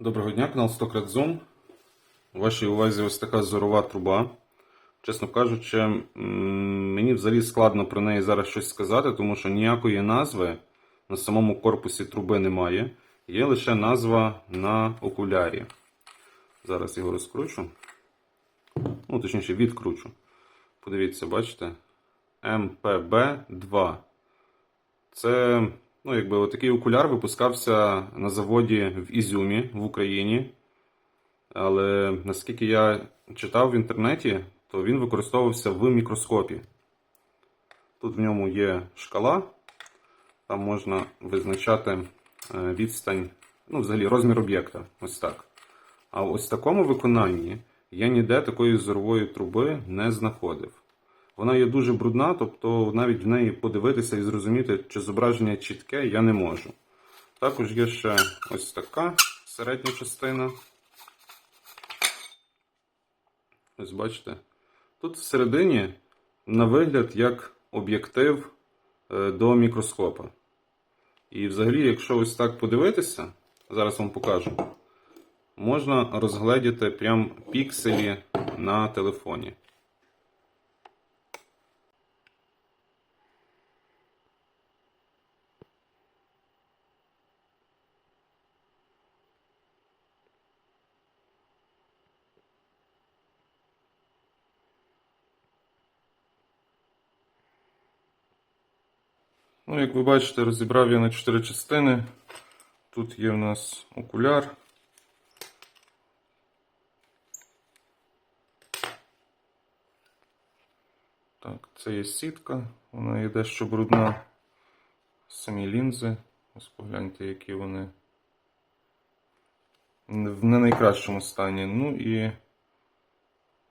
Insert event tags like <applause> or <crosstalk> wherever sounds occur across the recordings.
Доброго дня, канал Стократ Zoom. У вашій увазі ось така зорова труба. Чесно кажучи, мені взагалі складно про неї зараз щось сказати, тому що ніякої назви на самому корпусі труби немає. Є лише назва на окулярі. Зараз його розкручу. Ну, точніше, відкручу. Подивіться, бачите? МПБ-2. Це ну, якби отакий окуляр випускався на заводі в Ізюмі в Україні. Але наскільки я читав в інтернеті, то він використовувався в мікроскопі. Тут в ньому є шкала, там можна визначати е, відстань, ну, взагалі розмір об'єкта. Ось так. А ось в такому виконанні я ніде такої зорової труби не знаходив. Вона є дуже брудна, тобто навіть в неї подивитися і зрозуміти, чи зображення чітке, я не можу. Також є ще ось така середня частина. Ось бачите. Тут всередині на вигляд як об'єктив е, до мікроскопа. І взагалі, якщо ось так подивитися, зараз вам покажу, можна розгледіти прям пікселі на телефоні. Ну, як ви бачите, розібрав я на 4 частини. Тут є в нас окуляр. Так, це є сітка, вона є дещо брудна. Самі лінзи. Ось погляньте, які вони в не найкращому стані. Ну і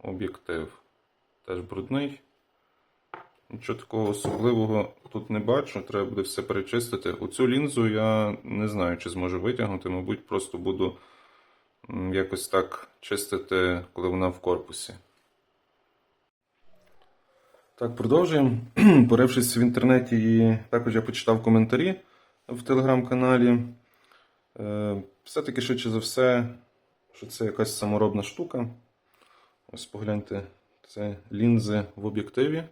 об'єктив. Теж брудний. Нічого такого особливого тут не бачу, треба буде все перечистити. Оцю лінзу я не знаю, чи зможу витягнути, мабуть, просто буду якось так чистити, коли вона в корпусі. Так, продовжуємо. <clears throat> Порившись в інтернеті, і також я почитав коментарі в телеграм-каналі. Е, Все-таки, швидше за все, що це якась саморобна штука. Ось погляньте, це лінзи в об'єктиві.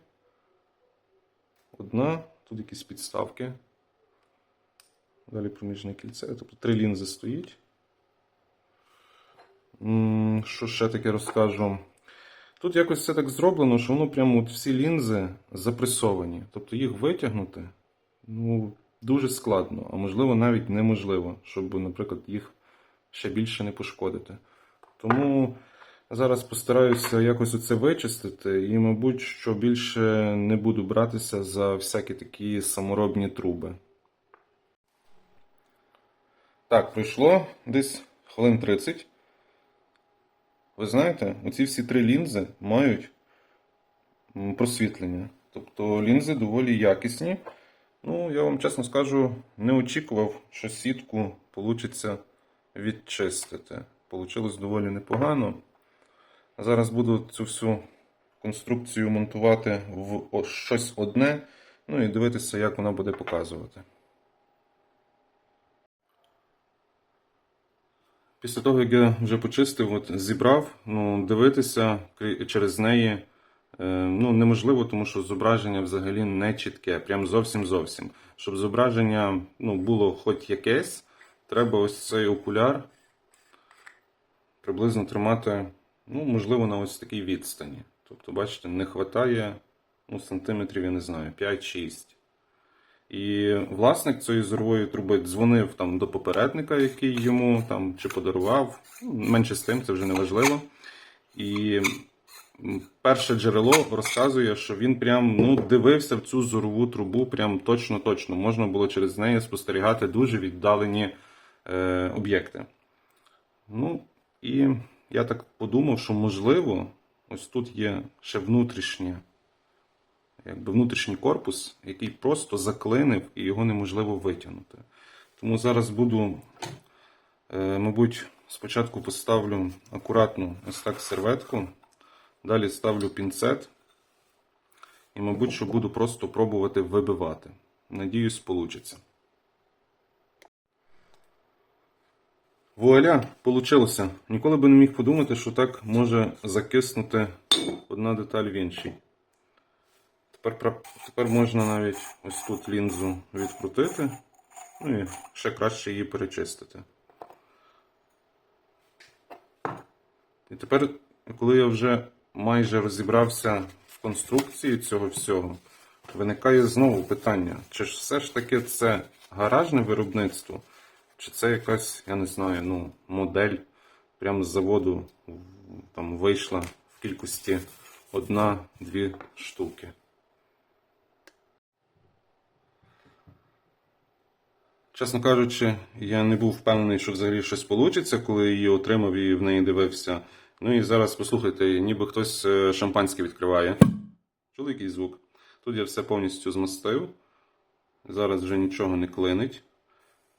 Одна, тут якісь підставки. Далі проміжне кільце. Тобто три лінзи стоїть. Що ще таке розкажу? Тут якось все так зроблено, що воно прямо от всі лінзи запресовані. Тобто їх витягнути ну, дуже складно, а можливо навіть неможливо, щоб, наприклад, їх ще більше не пошкодити. Тому зараз постараюся якось оце вичистити і, мабуть, що більше не буду братися за всякі такі саморобні труби. Так, пройшло десь хвилин 30. Ви знаєте, оці всі три лінзи мають просвітлення. Тобто лінзи доволі якісні. Ну, я вам чесно скажу, не очікував, що сітку вийде відчистити. Получилось доволі непогано. Зараз буду цю всю конструкцію монтувати в щось одне, ну і дивитися, як вона буде показувати. Після того, як я вже почистив, от зібрав, ну, дивитися через неї е, ну, неможливо, тому що зображення взагалі не чітке, прям зовсім зовсім. Щоб зображення ну, було хоч якесь, треба ось цей окуляр приблизно тримати, ну, можливо, на ось такій відстані. Тобто, бачите, не вистачає ну, сантиметрів, я не знаю, 5-6. І власник цієї зорової труби дзвонив там до попередника, який йому там чи подарував. Ну, Менше з тим, це вже не важливо. І перше джерело розказує, що він прям ну, дивився в цю зорову трубу, прям точно-точно. Можна було через неї спостерігати дуже віддалені е, об'єкти. Ну, і я так подумав, що можливо, ось тут є ще внутрішнє якби внутрішній корпус, який просто заклинив і його неможливо витягнути. Тому зараз буду, е, мабуть, спочатку поставлю акуратно ось так серветку, далі ставлю пінцет і, мабуть, що буду просто пробувати вибивати. Надіюсь, вийде. Вуаля, получилося. Ніколи би не міг подумати, що так може закиснути одна деталь в іншій. Тепер, тепер можна навіть ось тут лінзу відкрутити, ну і ще краще її перечистити. І тепер, коли я вже майже розібрався в конструкції цього всього, виникає знову питання: чи ж все ж таки це гаражне виробництво, чи це якась, я не знаю, ну, модель прямо з заводу там вийшла в кількості одна-дві штуки. Чесно кажучи, я не був впевнений, що взагалі щось вийде, коли її отримав і в неї дивився. Ну і зараз послухайте, ніби хтось е, шампанське відкриває. Чули який звук? Тут я все повністю змастив. Зараз вже нічого не клинить.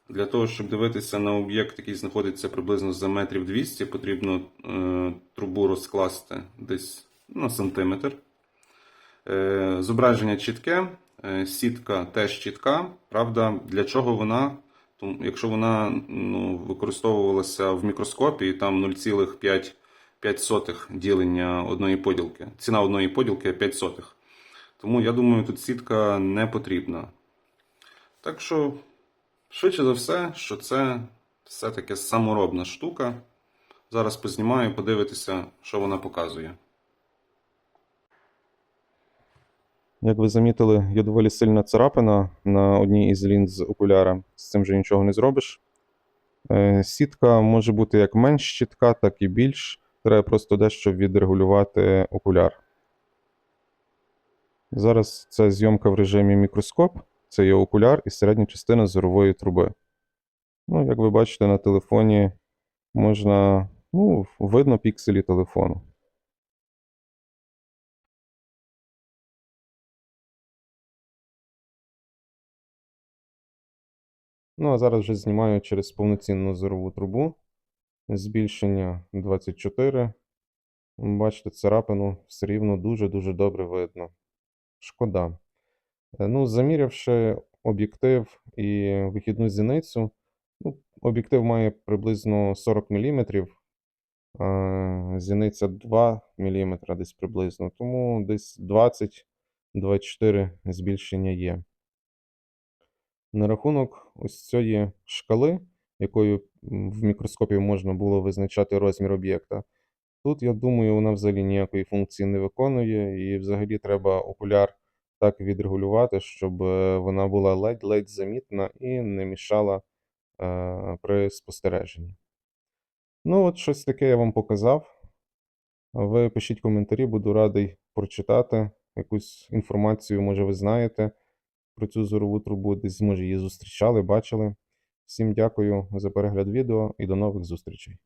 Для того, щоб дивитися на об'єкт, який знаходиться приблизно за метрів 200, потрібно е, трубу розкласти десь на сантиметр. Е, зображення чітке, е, сітка теж чітка. Правда, для чого вона? Тому, якщо вона ну, використовувалася в мікроскопі, і там 0,5 ділення одної поділки. Ціна одної поділки 5 сотих. Тому я думаю, тут сітка не потрібна. Так що, швидше за все, що це все-таки саморобна штука. Зараз познімаю, подивитися, що вона показує. Як ви замітили, є доволі сильна царапина на одній із лінз окуляра. З цим же нічого не зробиш. Е, Сітка може бути як менш чітка, так і більш. Треба просто дещо відрегулювати окуляр. Зараз це зйомка в режимі мікроскоп. Це є окуляр і середня частина зорової труби. Ну, як ви бачите, на телефоні можна, ну, видно пікселі телефону. Ну, а зараз вже знімаю через повноцінну зорову трубу. Збільшення 24. Бачите, царапину все рівно дуже-дуже добре видно. Шкода. Е, Ну, замірявши об'єктив і вихідну зіницю, ну, об'єктив має приблизно 40 мм, а зіниця 2 мм десь приблизно, тому десь 20-24 збільшення є. На рахунок ось цієї шкали, якою в мікроскопі можна було визначати розмір об'єкта, тут, я думаю, вона взагалі ніякої функції не виконує, і взагалі треба окуляр так відрегулювати, щоб е, вона була ледь-ледь замітна і не мішала е, при спостереженні. Ну, от щось таке я вам показав. Ви пишіть коментарі, буду радий прочитати якусь інформацію, може, ви знаєте про цю зорову трубу, десь, може, її зустрічали, бачили. Всім дякую за перегляд відео і до нових зустрічей.